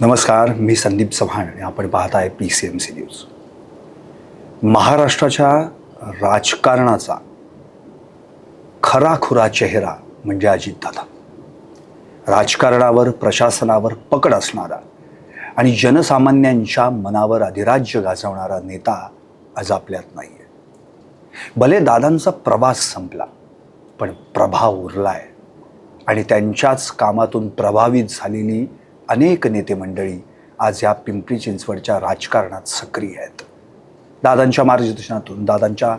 नमस्कार मी संदीप चव्हाण. आणि आपण पाहत आहे P C M C news महाराष्ट्राच्या राजकारणाचा खराखुरा चेहरा म्हणजे अजितदादा. राजकारणावर प्रशासनावर पकड असणारा आणि जनसामान्यांच्या मनावर अधिराज्य गाजवणारा नेता आज आपल्यात नाही आहे भले दादांचा प्रवास संपला पण प्रभाव उरलाय. आणि त्यांच्याच कामातून प्रभावित झालेली अनेक नेते मंडळी आज या पिंपरी चिंचवडच्या राजकारणात सक्रिय आहेत. दादांच्या मार्गदर्शनातून दादांच्या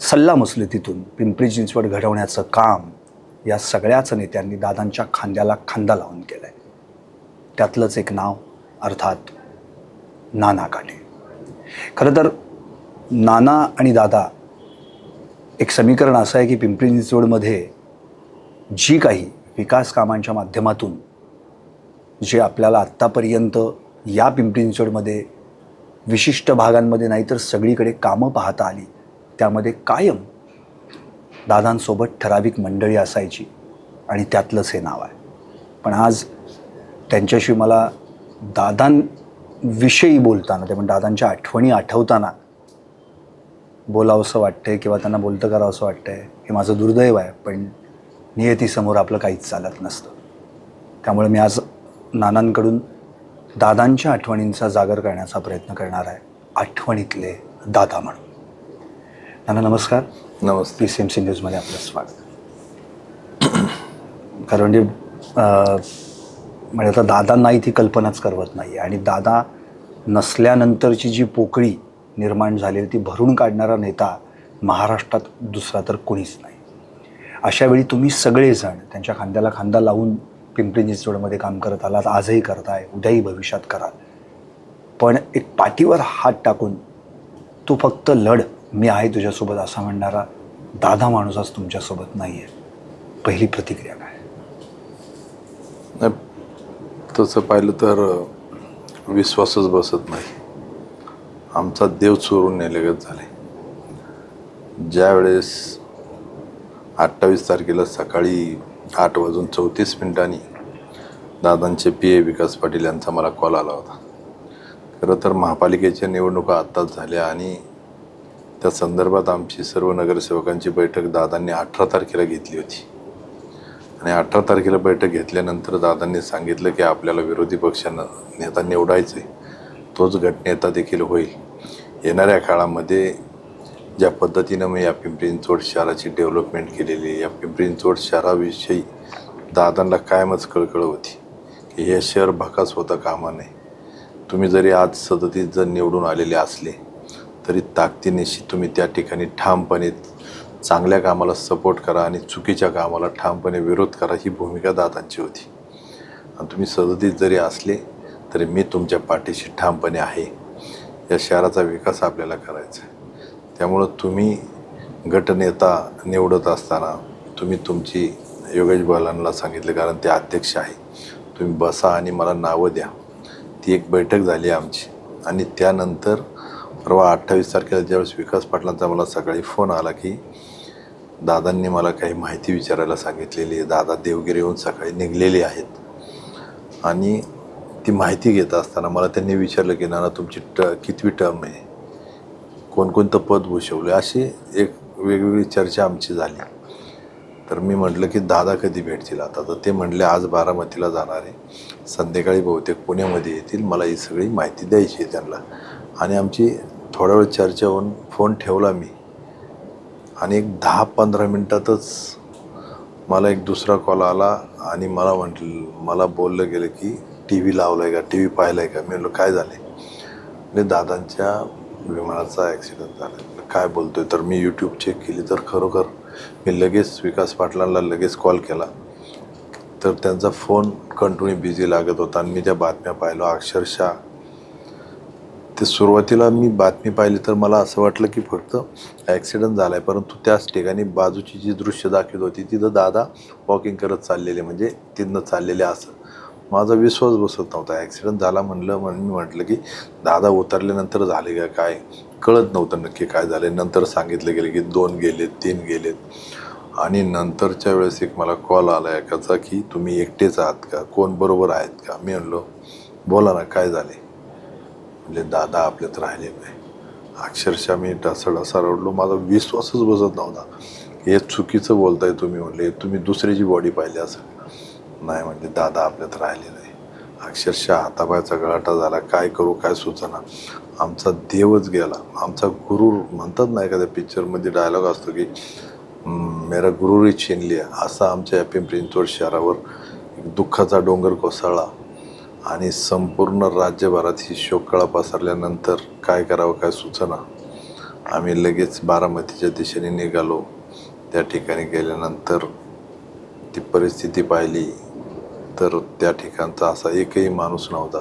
सल्लामसलतीतून पिंपरी चिंचवड घडवण्याचं काम या सगळ्याच नेत्यांनी दादांच्या खांद्याला खांदा लावून केलं आहे त्यातलंच एक नाव अर्थात नाना काटे. खरं तर नाना आणि दादा एक समीकरण असं आहे की पिंपरी चिंचवडमध्ये जी काही विकास कामांच्या माध्यमातून जे आपल्याला आत्तापर्यंत या पिंपरी चिंचवडमध्ये विशिष्ट भागांमध्ये नाही तर सगळीकडे कामं पाहता आली त्यामध्ये कायम दादांसोबत ठराविक मंडळी असायची आणि त्यातलंच हे नाव आहे. पण आज त्यांच्याशी मला दादांविषयी बोलताना ते पण दादांच्या आठवणी आठवताना बोलावंसं वाटतंय किंवा त्यांना बोलतं करावंसं वाटतंय हे माझं दुर्दैव आहे पण नियतीसमोर आपलं काहीच चालत नसतं. त्यामुळे मी आज नानांकडून दादांच्या आठवणींचा जागर करण्याचा प्रयत्न करणार आहे आठवणीतले दादा म्हणून. नाना नमस्कार. नमस्ते. पी सी एम सी न्यूजमध्ये आपलं स्वागत. कारण म्हणजे म्हणजे आता दादांनाही ती कल्पनाच करवत नाही आणि दादा नसल्यानंतरची जी पोकळी निर्माण झालेली ती भरून काढणारा नेता महाराष्ट्रात दुसरा तर कोणीच नाही. अशा वेळी तुम्ही सगळेजण त्यांच्या खांद्याला खांदा लावून पिंपरी चिंचवडमध्ये काम करत आलात आजही करताय उद्याही भविष्यात कराल. पण एक पाठीवर हात टाकून तू फक्त लढ मी आहे तुझ्यासोबत असा म्हणणारा दादा माणूस आज तुमच्यासोबत नाही आहे पहिली प्रतिक्रिया काय? तसं पाहिलं तर विश्वासच बसत नाही. आमचा देव चोरून नेलेगत झाले. ज्यावेळेस अठ्ठावीस तारखेला सकाळी आठ वाजून चौतीस मिनिटांनी दादांचे पी ए विकास पाटील यांचा मला कॉल आला होता. खरं तर महापालिकेच्या निवडणुका आत्ताच झाल्या आणि त्या संदर्भात आमची सर्व नगरसेवकांची बैठक दादांनी अठरा तारखेला घेतली होती. आणि अठरा तारखेला बैठक घेतल्यानंतर दादांनी सांगितलं की आपल्याला विरोधी पक्षानं नेता निवडायचं आहे तोच गटनेता देखील होईल. येणाऱ्या काळामध्ये ज्या पद्धतीनं मी या पिंपरी चिंचवड शहराची डेव्हलपमेंट केलेली आहे या पिंपरी चिंचवड शहराविषयी दादांना कायमच कळकळ होती की हे शहर भकास होता कामा नये तुम्ही जरी आज सदतीत जर निवडून आलेले असले तरी ताकदीनिशी तुम्ही त्या ठिकाणी ठामपणे चांगल्या कामाला सपोर्ट करा आणि चुकीच्या कामाला ठामपणे विरोध करा ही भूमिका दादांची होती. आणि तुम्ही सदतीत जरी असले तरी मी तुमच्या पाठीशी ठामपणे आहे. या शहराचा विकास आपल्याला करायचा आहे. त्यामुळं तुम्ही गटनेता निवडत असताना तुम्ही तुमची योगेश बलांना सांगितलं कारण ते अध्यक्ष आहे. तुम्ही बसा आणि मला नावं द्या. ती एक बैठक झाली आमची. आणि त्यानंतर परवा अठ्ठावीस तारखेला ज्यावेळेस विकास पाटलांचा मला सकाळी फोन आला की दादांनी मला काही माहिती विचारायला सांगितलेली आहे. दादा देवगिरी येऊन सकाळी निघलेले आहेत. आणि ती माहिती घेत असताना मला त्यांनी विचारलं की नाना तुमची ट कितवी टर्म आहे? कोणकोणतं पद भूषवलं अशी एक वेगवेगळी चर्चा आमची झाली. तर मी म्हटलं की दादा कधी भेटतील आता? तर ते म्हणले आज बारामतीला जाणार आहे. संध्याकाळी बहुतेक पुण्यामध्ये येतील. मला ही सगळी माहिती द्यायची आहे त्यांना. आणि आमची थोडा वेळ चर्चा होऊन फोन ठेवला मी. आणि एक दहा पंधरा मिनटातच मला एक दुसरा कॉल आला आणि मला म्हटलं मला बोललं गेलं की टी व्ही लावला आहे का? टी व्ही पाहिला आहे का? मी म्हटलं काय झाले म्हणजे दादांच्या विमानाचा ॲक्सिडेंट झाला. म्हटलं, काय बोलतोय? तर मी यूट्यूब चेक केली तर खरोखर मी लगेच विकास पाटलांना लगेच कॉल केला. तर त्यांचा फोन कंटिन्यू बिझी लागत होता आणि मी त्या बातम्या पाहिलो अक्षरशः ते सुरुवातीला मी बातमी पाहिली तर मला असं वाटलं की फक्त ॲक्सिडेंट झाला आहे परंतु त्याच ठिकाणी बाजूची जी दृश्य दाखवत होती तिथं दादा वॉकिंग करत चाललेले म्हणजे तिथनं चाललेले असं. माझा विश्वास बसत नव्हता. ॲक्सिडेंट झाला म्हणलं म्हणून मी म्हटलं की दादा उतरल्यानंतर झाले का काय? कळत नव्हतं नक्की काय झालं नंतर सांगितलं गेलं की दोन गेलेत तीन गेलेत. आणि नंतरच्या वेळेस एक मला कॉल आला एकाचा की तुम्ही एकटेच आहात का? कोण बरोबर आहेत का? मी म्हणलो बोला ना काय झाले? म्हणजे दादा आपल्यात राहिले नाही. अक्षरशः मी ढसा असा रडलो. माझा विश्वासच बसत नव्हता. हे चुकीचं बोलताय तुम्ही म्हणले तुम्ही दुसऱ्याची बॉडी पाहिली असं नाही म्हणजे दादा आपल्यात राहिले नाही अक्षरशः हातापायचा गळाटा झाला. काय करू काय सुचना. आमचा देवच गेला. आमचा गुरु म्हणतात ना एखाद्या पिक्चरमध्ये डायलॉग असतो की मेरा गुरुरी छीन लिया. असा आमच्या या पिंपरी शहरावर एक दुःखाचा डोंगर कोसळला. आणि संपूर्ण राज्यभरात ही शोककळा पसरल्यानंतर काय करावं काय सुचना? आम्ही लगेच बारामतीच्या दिशेने निघालो. त्या ठिकाणी गेल्यानंतर ती परिस्थिती पाहिली. तर त्या ठिकाणचा असा एकही माणूस नव्हता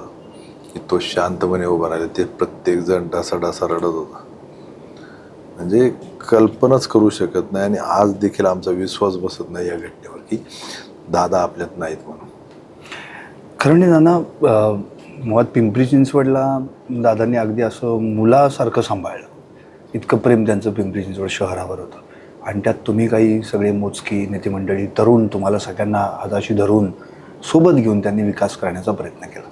की तो शांतपणे उभा राहिला. ते प्रत्येकजण ढासा रडत होता. म्हणजे कल्पनाच करू शकत नाही आणि आज देखील आमचा विश्वास बसत नाही या घटनेवर की दादा आपल्यात नाहीत म्हणून. खरं नाही नाना मुळात पिंपरी चिंचवडला दादांनी अगदी असं मुलासारखं सांभाळलं. इतकं प्रेम त्यांचं पिंपरी चिंचवड शहरावर होतं. आणि त्यात तुम्ही काही सगळे मोजकी नेते मंडळी तरुण तुम्हाला सगळ्यांना हाताशी धरून सोबत घेऊन त्यांनी विकास करण्याचा प्रयत्न केला.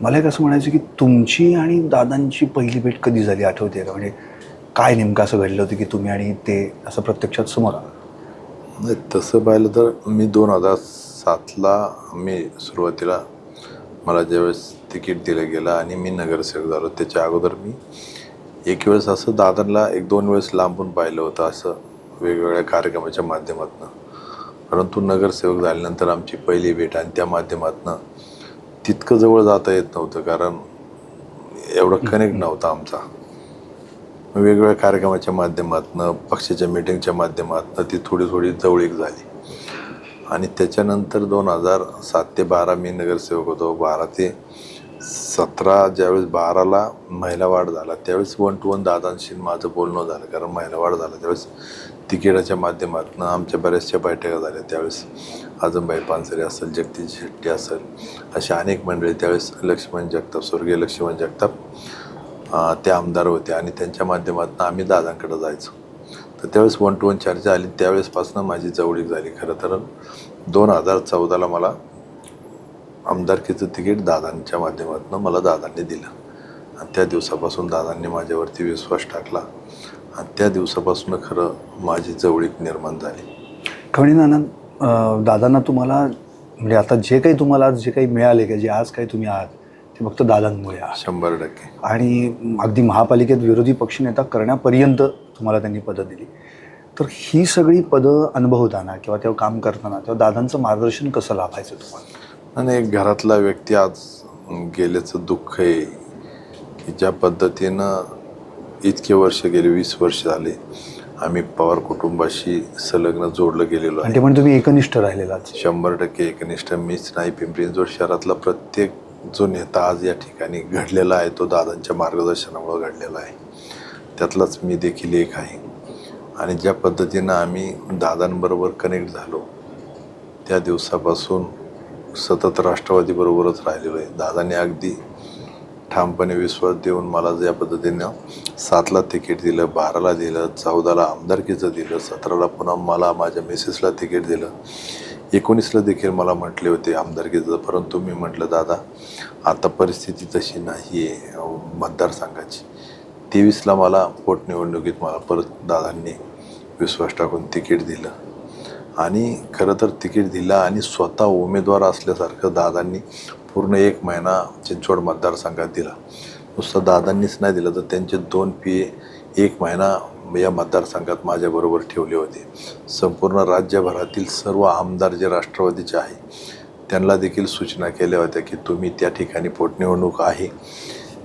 मला एक असं म्हणायचं की तुमची आणि दादांची पहिली भेट कधी झाली आठवते का? म्हणजे काय नेमकं असं घडलं होतं की तुम्ही आणि ते असं प्रत्यक्षात समोर आलं नाही तसं पाहिलं तर मी दोन हजार सातला मी सुरुवातीला मला ज्यावेळेस तिकीट दिलं गेलं आणि मी नगरसेवक झालो त्याच्या अगोदर मी एक वेळेस असं दादरला एक दोन वेळेस लांबून पाहिलं होतं असं वेगवेगळ्या कार्यक्रमाच्या माध्यमातून. परंतु नगरसेवक झाल्यानंतर आमची पहिली भेट आणि त्या माध्यमातून तितकं जवळ जाता येत नव्हतं कारण एवढा कनेक्ट नव्हता आमचा. वेगवेगळ्या कार्यक्रमाच्या माध्यमातून पक्षाच्या मिटिंगच्या माध्यमातून ती थोडी थोडी जवळीक झाली. आणि त्याच्यानंतर दोन हजार सात ते बारा मी नगरसेवक होतो बारा ते सतरा ज्यावेळेस बाराला महिला वाढ झाला त्यावेळेस वन टू वन दादांशी माझं बोलणं झालं कारण महिला वाढ झाला. त्यावेळेस तिकिटाच्या माध्यमातून आमच्या बऱ्याचशा बैठका झाल्या. त्यावेळेस आजमबाई पानसरे असेल जगदीश शेट्टी असेल अशा अनेक मंडळी त्यावेळेस लक्ष्मण जगताप स्वर्गीय लक्ष्मण जगताप ते आमदार होते आणि त्यांच्या माध्यमातून आम्ही दादांकडे जायचो. तर त्यावेळेस वन टू वन चर्चा आली. त्यावेळेसपासून माझी जवळीक झाली. खरं तर दोन हजार चौदाला मला आमदारकीचं तिकीट दादांच्या माध्यमातून मला दादांनी दिलं. आणि त्या दिवसापासून दादांनी माझ्यावरती विश्वास टाकला. आणि त्या दिवसापासून खरं माझी जवळीक निर्माण झाली. कवणी नाना दादांना तुम्हाला म्हणजे आता जे काही तुम्हाला आज जे काही मिळाले का जे आज काही तुम्ही आहात ते फक्त दादांमुळे आहात. शंभर टक्के. आणि अगदी महापालिकेत विरोधी पक्षनेता करण्यापर्यंत तुम्हाला त्यांनी पदं दिली. तर ही सगळी पदं अनुभवताना किंवा तेव्हा काम करताना तेव्हा दादांचं मार्गदर्शन कसं लाभायचं तुम्हाला? आणि एक घरातला व्यक्ती आज गेल्याचं दुःख आहे की ज्या पद्धतीनं इतके वर्ष गेले वीस वर्ष झाले आम्ही पवार कुटुंबाशी संलग्न जोडलं गेलेलो आणि आहे म्हणजे तुम्ही एकनिष्ठ राहिलेलाच शंभर टक्के एकनिष्ठ. मीच नाही पिंपरी चिंचवड शहरातला प्रत्येक जो नेता आज या ठिकाणी घडलेला आहे तो दादांच्या मार्गदर्शनामुळे घडलेला आहे. त्यातलाच मी देखील एक आहे. आणि ज्या पद्धतीनं आम्ही दादांबरोबर कनेक्ट झालो त्या दिवसापासून सतत राष्ट्रवादीबरोबरच राहिलेलो आहे. दादाने अगदी ठामपणे विश्वास देऊन मला ज्या पद्धतीनं सातला तिकीट दिलं बाराला दिलं चौदाला आमदारकीचं दिलं सतराला पुन्हा मला माझ्या मिसेसला तिकीट दिलं एकोणीसला देखील मला म्हटले होते आमदारकीचं. परंतु मी म्हटलं दादा आता परिस्थिती तशी नाही आहे मतदारसंघाची. तेवीसला मला पोटनिवडणुकीत मला परत दादांनी विश्वास टाकून तिकीट दिलं. आणि खरं तर तिकीट दिलं आणि स्वतः उमेदवार असल्यासारखं दादांनी पूर्ण एक महिना चिंचवड मतदारसंघात दिला. नुसतं दादांनीच नाही दिलं तर त्यांचे दोन पी एक महिना या मतदारसंघात माझ्याबरोबर ठेवले होते. संपूर्ण राज्यभरातील सर्व आमदार जे राष्ट्रवादीचे आहे त्यांना देखील सूचना केल्या होत्या की तुम्ही त्या ठिकाणी पोटनिवडणूक आहे.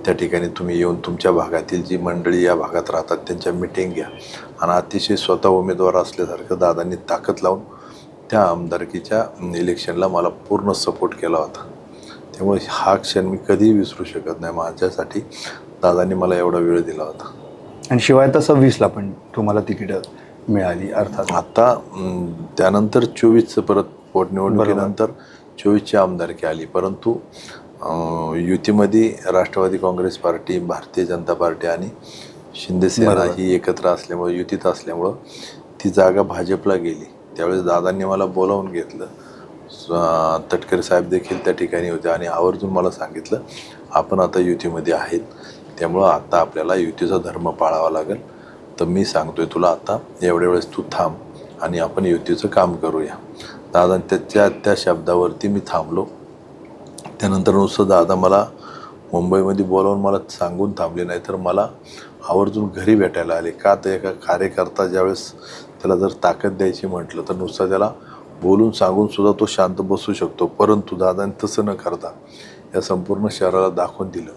त्या ठिकाणी तुम्ही येऊन तुमच्या भागातील जी मंडळी या भागात राहतात त्यांच्या मिटिंग घ्या. आणि अतिशय स्वतः उमेदवार असल्यासारखं दादांनी ताकद लावून त्या आमदारकीच्या इलेक्शनला मला पूर्ण सपोर्ट केला होता. त्यामुळे हा क्षण मी कधीही विसरू शकत नाही. माझ्यासाठी दादांनी मला एवढा वेळ दिला होता. आणि शिवाय तर सव्वीसला पण तुम्हाला तिकीटं मिळाली अर्थात. आता त्यानंतर चोवीसचं परत पोटनिवडणुकीनंतर चोवीसची आमदारकी आली. परंतु युतीमध्ये राष्ट्रवादी काँग्रेस पार्टी भारतीय जनता पार्टी आणि शिंदेसेना. ही एकत्र असल्यामुळं युतीत असल्यामुळं ती जागा भाजपला गेली. त्यावेळेस दादांनी मला बोलावून घेतलं. तटकरे साहेब देखील त्या ठिकाणी होते आणि आवर्जून मला सांगितलं आपण आता युतीमध्ये आहेत. त्यामुळं आता आपल्याला युतीचा धर्म पाळावा लागेल. तर मी सांगतोय तुला आता एवढ्या वेळेस तू थांब आणि आपण युतीचं काम करूया. दादा त्याच्या त्या शब्दावरती मी थांबलो. त्यानंतर नुसतं दादा मला मुंबईमध्ये बोलावून मला सांगून थांबले नाही तर मला आवर्जून घरी भेटायला आले. का तर एका कार्यकर्ता ज्यावेळेस त्याला जर ताकद द्यायची म्हटलं तर नुसतं त्याला बोलून सांगून सुद्धा तो शांत बसू शकतो. परंतु दादाने तसं न करता या संपूर्ण शहराला दाखवून दिलं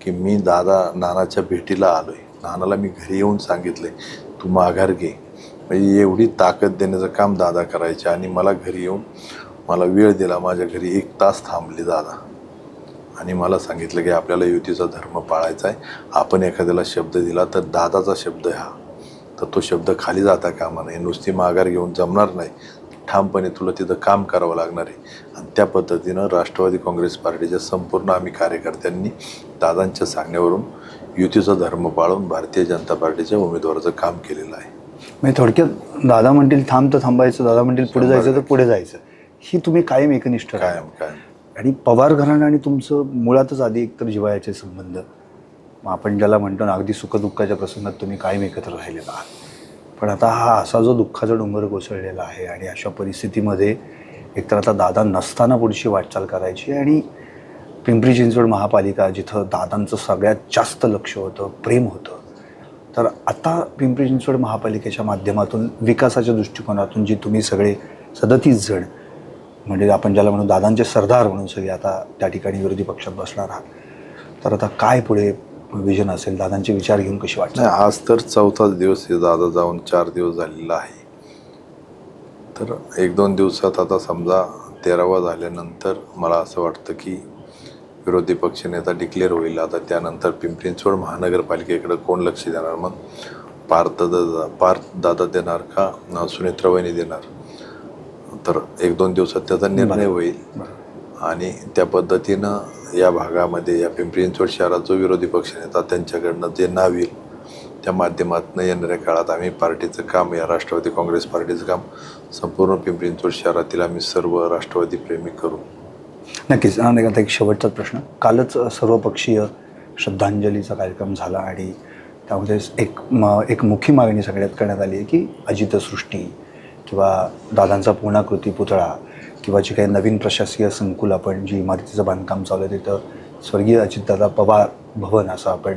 की मी दादा नानाच्या भेटीला आलो आहे नानाला मी घरी येऊन सांगितले तू माघार घे. म्हणजे एवढी ताकद देण्याचं काम दादा करायचे आणि मला घरी येऊन मला वेळ दिला माझ्या घरी एक तास थांबले दादा. आणि मला सांगितलं की आपल्याला युतीचा धर्म पाळायचा आहे. आपण एखाद्याला शब्द दिला तर दादाचा शब्द हा. तर तो शब्द खाली जाता कामा नये. नुसती माघार घेऊन जमणार नाही. ठामपणे तुला तिथं काम करावं लागणार आहे. आणि त्या पद्धतीनं राष्ट्रवादी काँग्रेस पार्टीच्या संपूर्ण आम्ही कार्यकर्त्यांनी दादांच्या सांगण्यावरून युतीचा धर्म पाळून भारतीय जनता पार्टीच्या उमेदवाराचं काम केलेलं आहे. म्हणजे थोडक्यात दादा म्हणतील थांब तर थांबायचं. दादा म्हणतील पुढे जायचं तर पुढे जायचं. ही तुम्ही कायम एकनिष्ठ. कायम कायम. आणि पवार घराणं आणि तुमचं मुळातच आधी एकतर जिवाळ्याचे संबंध. मग आपण ज्याला म्हणतो ना अगदी सुखदुःखाच्या प्रसंगात तुम्ही कायम एकत्र राहिलेला आहात. पण आता हा असा जो दुःखाचा डोंगर कोसळलेला आहे आणि अशा परिस्थितीमध्ये एकतर आता दादा नसताना पुढची वाटचाल करायची आणि पिंपरी चिंचवड महापालिका जिथं दादांचं सगळ्यात जास्त लक्ष होतं प्रेम होतं. तर आता पिंपरी चिंचवड महापालिकेच्या माध्यमातून विकासाच्या दृष्टिकोनातून जी तुम्ही सगळे सदतीस जण म्हणजे आपण ज्याला म्हणू दादांचे सरदार म्हणून सगळे आता त्या ठिकाणी विरोधी पक्षात बसणार आहात. तर आता काय पुढे विजन असेल? दादांचे विचार घेऊन कशी वाटणार आज तर चौथाच दिवस हे दादा जाऊन चार दिवस झालेला आहे. तर एक दोन दिवसात आता समजा तेरावा झाल्यानंतर मला असं वाटतं की विरोधी पक्षनेता डिक्लेअर होईल. आता त्यानंतर पिंपरी चिंचवड महानगरपालिकेकडे कोण लक्ष देणार? मग पार्थ दादा पार्थ दादा देणार का? सुनेत्राबाईंनी देणार? तर एक दोन दिवसात त्याचा निर्णय होईल. आणि त्या पद्धतीनं या भागामध्ये या पिंपरी चिंचवड शहरात जो विरोधी पक्षनेता त्यांच्याकडनं जे नाव येईल त्या माध्यमातून येणाऱ्या काळात आम्ही पार्टीचं काम या राष्ट्रवादी काँग्रेस पार्टीचं काम संपूर्ण पिंपरी चिंचवड शहरातील आम्ही सर्व राष्ट्रवादी प्रेमी करू. नक्कीच. आणि आता एक शेवटचाच प्रश्न. कालच सर्वपक्षीय श्रद्धांजलीचा कार्यक्रम झाला आणि त्यामध्ये एक म एक मुखी मागणी सगळ्यात करण्यात आली आहे की अजितसृष्टी किंवा दादांचा पूर्णाकृती पुतळा किंवा जे काही नवीन प्रशासकीय संकुल आपण जी इमारतीचं बांधकाम चालू आहे तिथं स्वर्गीय अजितदादा पवार भवन असं आपण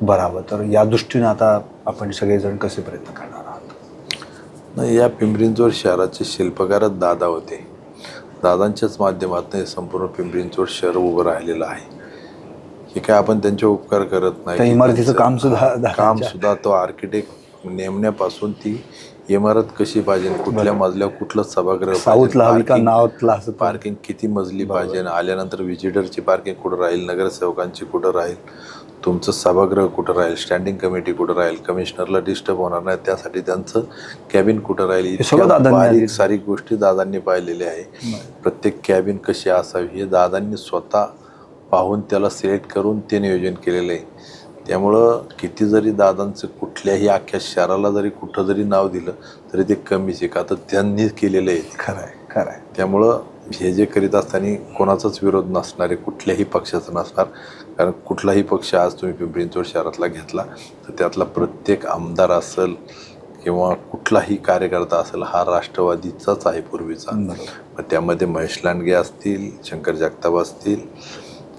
भरावं. तर या दृष्टीनं आता आपण सगळेजण कसे प्रयत्न करणार आहात? नाही या पिंपरी चिंचवड शहराचे शिल्पकारच दादा होते. दादांच्याच माध्यमातून हे संपूर्ण पिंपरी चिंचवड शहर उभं राहिलेलं आहे. हे काय आपण त्यांचे उपकार करत नाही? इमारतीचं काम सुद्धा काम सुद्धा तो आर्किटेक्ट नेमण्यापासून ती इमारत कशी पाहिजे कुठल्या मजल्यावर कुठलं सभागृह साऊथला हवी का नॉर्थला असं पार्किंग किती मजली पाहिजे आल्यानंतर व्हिजिटरची पार्किंग कुठं राहील? नगरसेवकांची कुठं राहील? तुमचं सभागृह कुठं राहील? स्टँडिंग कमिटी कुठं राहील? कमिशनरला डिस्टर्ब होणार नाही. त्यासाठी त्यांचं कॅबिन कुठं राहील? बारीक सारी गोष्टी दादांनी पाहिलेल्या आहे. प्रत्येक कॅबिन कशी असावी हे दादांनी स्वतः पाहून त्याला सिलेक्ट करून ते नियोजन केलेलं आहे. त्यामुळं किती जरी दादांचं कुठल्याही अख्ख्या शहराला जरी कुठं जरी नाव दिलं तरी ते कमीच आहे का तर त्यांनी केलेलं आहे. खरं आहे खरं आहे त्यामुळं हे जे करीत असताना कोणाचाच विरोध नसणार आहे कुठल्याही पक्षाचा नसणार कारण कुठलाही पक्ष आज तुम्ही पिंपरी चिंचवड शहरातला घेतला तर त्यातला प्रत्येक आमदार असेल किंवा कुठलाही कार्यकर्ता असेल हा राष्ट्रवादीचाच आहे पूर्वीचा. मग त्यामध्ये महेश लांडगे असतील शंकर जगताप असतील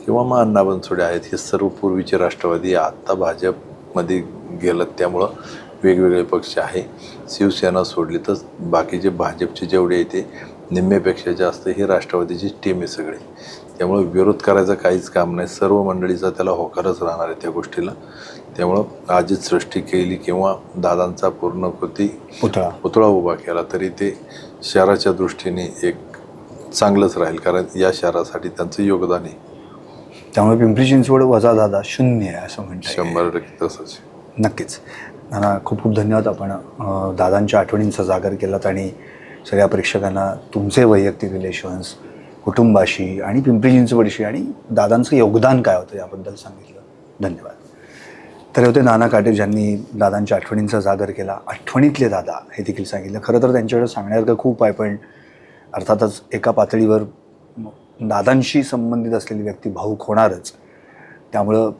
किंवा मग अण्णा बनसोडे आहेत हे सर्व पूर्वीचे राष्ट्रवादी आत्ता भाजपमध्ये गेलं त्यामुळं वेगवेगळे पक्ष आहे. शिवसेना सोडली तर बाकीचे भाजपचे जेवढे आहे ते निम्म्यापेक्षा जास्त ही राष्ट्रवादीची टीम आहे सगळी. त्यामुळं विरोध करायचं काहीच काम नाही. सर्व मंडळीचा त्याला होकारच राहणार आहे त्या गोष्टीला. त्यामुळं आजीत सृष्टी केली किंवा दादांचा पूर्णकृती पुतळा. पुतळा उभा केला तरी ते शहराच्या दृष्टीने एक चांगलंच राहील. कारण या शहरासाठी त्यांचं योगदान आहे. त्यामुळे पिंपरी चिंचवड वजा दादा शून्य आहे असं म्हणता येईल. शंभर टक्के तसंच आहे. नक्कीच. नाना खूप खूप धन्यवाद. आपण अं, दादांच्या आठवणींचा जागर केलात आणि सगळ्या प्रेक्षकांना तुमचे वैयक्तिक रिलेशन्स कुटुंबाशी आणि पिंपरी चिंचवडशी आणि दादांचं योगदान काय होतं याबद्दल सांगितलं. धन्यवाद. तर होते नाना काटे ज्यांनी दादांच्या आठवणींचा जागर केला. आठवणीतले दादा हे देखील सांगितलं. खरं तर त्यांच्याकडे सांगण्यासारखं खूप आहे पण अर्थातच एका पातळीवर दादांशी संबंधित असलेली व्यक्ती भाऊक होणारच. त्यामुळं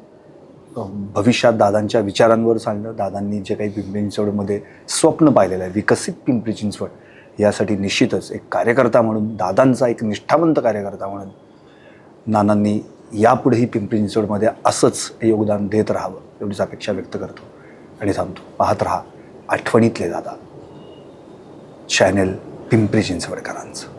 भविष्यात दादांच्या विचारांवर सांगणं दादांनी जे काही पिंपरी चिंचवडमध्ये स्वप्न पाहिलेलं आहे विकसित पिंपरी चिंचवड यासाठी निश्चितच एक कार्यकर्ता म्हणून दादांचा एक निष्ठावंत कार्यकर्ता म्हणून नानांनी यापुढेही पिंपरी चिंचवडमध्ये असंच योगदान देत राहावं एवढीच अपेक्षा व्यक्त करतो. आणि थांबतो. पाहत राहा आठवणीतले दादा. चॅनेल पिंपरी चिंचवडकरांचं.